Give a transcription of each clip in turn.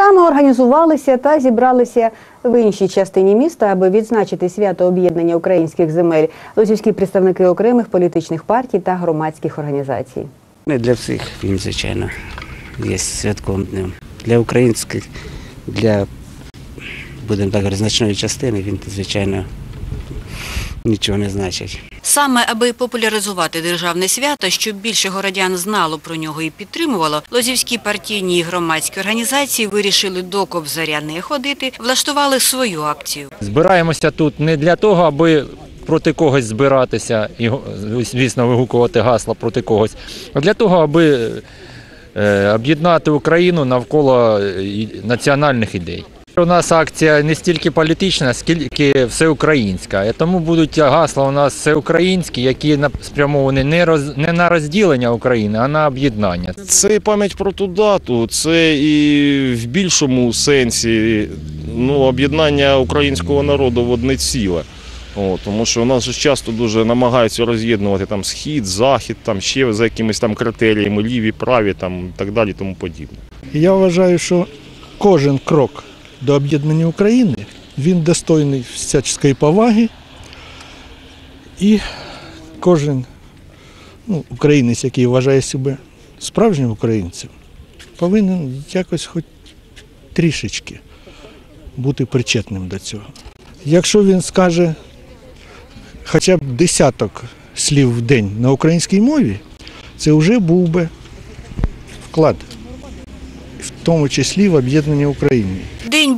само організувалися та зібралися в іншій частині міста, аби відзначити свято об'єднання українських земель. Лозівські представники окремих політичних партій та громадських організацій. Не для всіх він, звичайно, є святковим днем. Для українських, для, будемо так значної частини він, звичайно, нічого не значить. Саме аби популяризувати державне свято, щоб більше городян знало про нього і підтримувало, лозівські партійні і громадські організації вирішили до Кобзаря не ходити, влаштували свою акцію. Збираємося тут не для того, аби проти когось збиратися і, го- звісно, вигукувати гасла проти когось, а для того, аби е, об'єднати Україну навколо е, національних ідей. У нас акція не стільки політична, скільки всеукраїнська. Тому будуть гасла у нас всеукраїнські, які на- спрямовані не, роз, не на розділення України, а на об'єднання. Це пам'ять про ту дату, це і в більшому сенсі ну, об'єднання українського народу в одне ціле. О, тому що у нас же часто дуже намагаються роз'єднувати там схід, захід, там ще за якимись там критеріями, ліві, праві, там так далі, тому подібне. Я вважаю, що кожен крок до об'єднання України він достойний всяческої поваги. І кожен ну, українець, який вважає себе справжнім українцем, повинен якось хоч трішечки бути причетним до цього. Якщо він скаже хоча б десяток слів в день на українській мові, це вже був би вклад в тому числі в об'єднання України.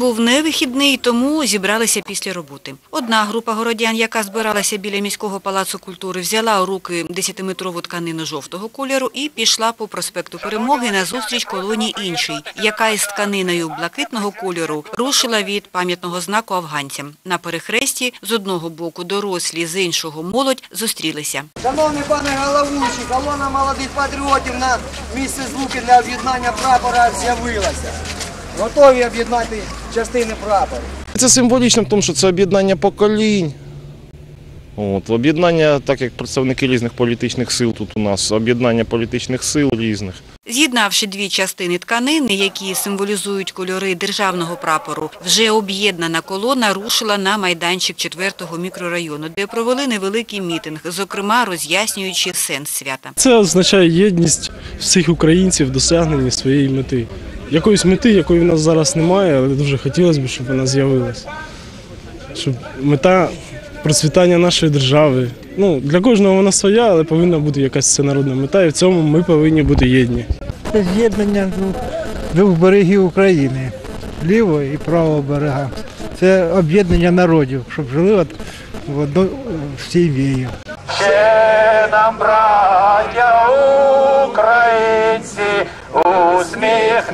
Був невихідний, тому зібралися після роботи. Одна група городян, яка збиралася біля міського палацу культури, взяла у руки 10-метрову тканину жовтого кольору і пішла по проспекту Перемоги на зустріч колонії іншій, яка із тканиною блакитного кольору рушила від пам'ятного знаку афганцям. На перехресті з одного боку дорослі, з іншого молодь зустрілися. Шановний пане головуючий, колона молодих патріотів на місце звуки для об'єднання прапора з'явилася. Готові об'єднати частини прапора. Це символічно в тому, що це об'єднання поколінь. От, об'єднання, так як представники різних політичних сил тут у нас, об'єднання політичних сил різних. З'єднавши дві частини тканини, які символізують кольори державного прапору, вже об'єднана колона рушила на майданчик 4-го мікрорайону, де провели невеликий мітинг, зокрема роз'яснюючи сенс свята. Це означає єдність всіх українців в досягненні своєї мети. Якоїсь мети, якої в нас зараз немає, але дуже хотілося б, щоб вона з'явилася. Щоб мета процвітання нашої держави. Ну, для кожного вона своя, але повинна бути якась всенародна мета, і в цьому ми повинні бути єдні. Це з'єднання двох берегів України, лівого і правого берега. Це об'єднання народів, щоб жили от в одній сім'ї. Ще нам, браття українці, us mich